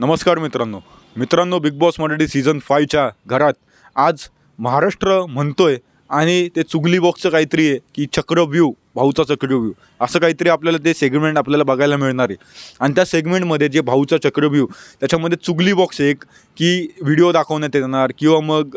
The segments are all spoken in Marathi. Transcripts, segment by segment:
नमस्कार मित्रांनो. मित्रांनो बिग बॉस मराठी सीझन फायच्या घरात आज महाराष्ट्र म्हणतोय आणि ते चुगली बॉक्सचं काहीतरी आहे की चक्रव्यू भाऊचा चक्रव्यूह. असं काहीतरी आपल्याला ते सेगमेंट आपल्याला बघायला मिळणार आहे. आणि त्या सेगमेंटमध्ये जे भाऊचा चक्रव्यूह त्याच्यामध्ये चुगली बॉक्स एक की व्हिडिओ दाखवण्यात येणार किंवा मग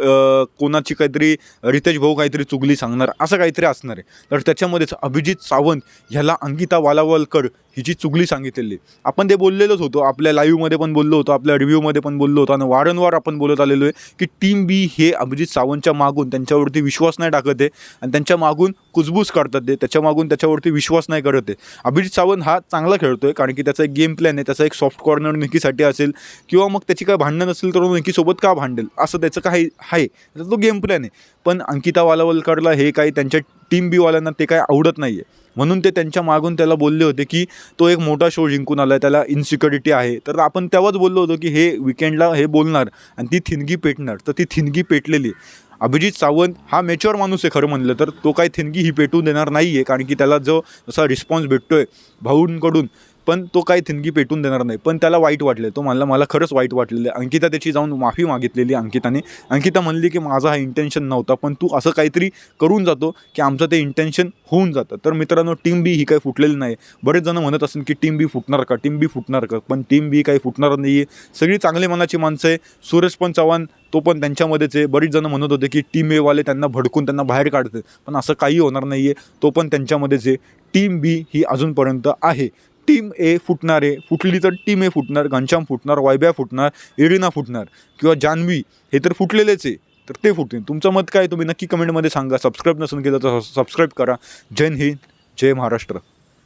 कोणाची काहीतरी रितेश भाऊ काहीतरी चुगली सांगणार असं काहीतरी असणार आहे. तर त्याच्यामध्येच अभिजित सावंत ह्याला अंकिता वालावलकर हिची चुगली सांगितलेली आपण ते बोललेलोच होतो आपल्या लाईव्हमध्ये पण बोललो होतो आपल्या रिव्ह्यूमध्ये पण बोललो होतो आणि वारंवार आपण बोलत आलेलो आहे की टीम बी हे अभिजित सावंतच्या मागून त्यांच्यावरती विश्वास नाही टाकत आहे आणि त्यांच्या मागून कुजबूज काढतात ते त्याच्या मागून त्याच्यावरती विश्वास नाही करत आहे. अभिजित सावंत हा चांगला खेळतो आहे कारण की त्याचा एक गेम प्लॅन आहे त्याचा एक सॉफ्ट कॉर्नर निकीसाठी असेल किंवा मग त्याची काय भांडणं नसेल तर निकीसोबत का भांडेल? असं त्याचं काही आहे. त्याचा तो गेम प्लॅन आहे. पण अंकिता वालावलकरला हे काही त्यांच्या टीम बीवाल्यांना ते काय आवडत नाही आहे म्हणून ते त्यांच्या मागून त्याला बोलले होते की तो एक मोठा शो जिंकून आला आहे त्याला इन्सिक्युरिटी आहे. तर आपण तेव्हाच बोललो होतो की हे विकेंडला हे बोलणार आणि ती थिनगी पेटणार. तर ती थिनगी पेटलेली आहे. अभिजित सावंत हा मेच्युअर माणूस आहे खरं म्हणलं तर. तो काही थिनगी ही पेटून देणार नाही आहे कारण की त्याला जो जसा रिस्पॉन्स भेटतो आहे भाऊंकडून पण तो काही थिणगी पेटून देणार नाही. पण त्याला वाईट वाटले तो म्हणला मला खरंच वाईट वाटलेलं आहे. अंकिता त्याची जाऊन माफी मागितलेली अंकिताने. अंकिता म्हणली की माझा हा इंटेन्शन नव्हता पण तू असं काहीतरी करून जातो की आमचं ते इंटेन्शन होऊन जातं. तर मित्रांनो टीम बी ही काही फुटलेली नाही. बरेच जण म्हणत असेल की टीम बी फुटणार का? टीम बी फुटणार का? पण टीम बी काही फुटणार नाही आहे सगळी चांगली मनाची माणसं आहे. सूरज पण चव्हाण तो पण त्यांच्यामध्येच आहे. बरीच जण म्हणत होते की टीम एवाले त्यांना भडकून त्यांना बाहेर काढते पण असं काही होणार नाही आहे तो पण त्यांच्यामध्येच आहे. टीम बी ही अजूनपर्यंत आहे. टीम ए फुटणार आहे. फुटली तर टीम ए फुटणार घनश्याम फुटणार वायब्या फुटणार इरिना फुटणार किंवा जान्हवी हे तर फुटलेलेच आहे. तर ते फुटतील. तुमचं मत काय तुम्ही नक्की कमेंटमध्ये सांगा. सबस्क्राईब नसून केलं तर सबस्क्राईब करा. जय हिंद जय महाराष्ट्र.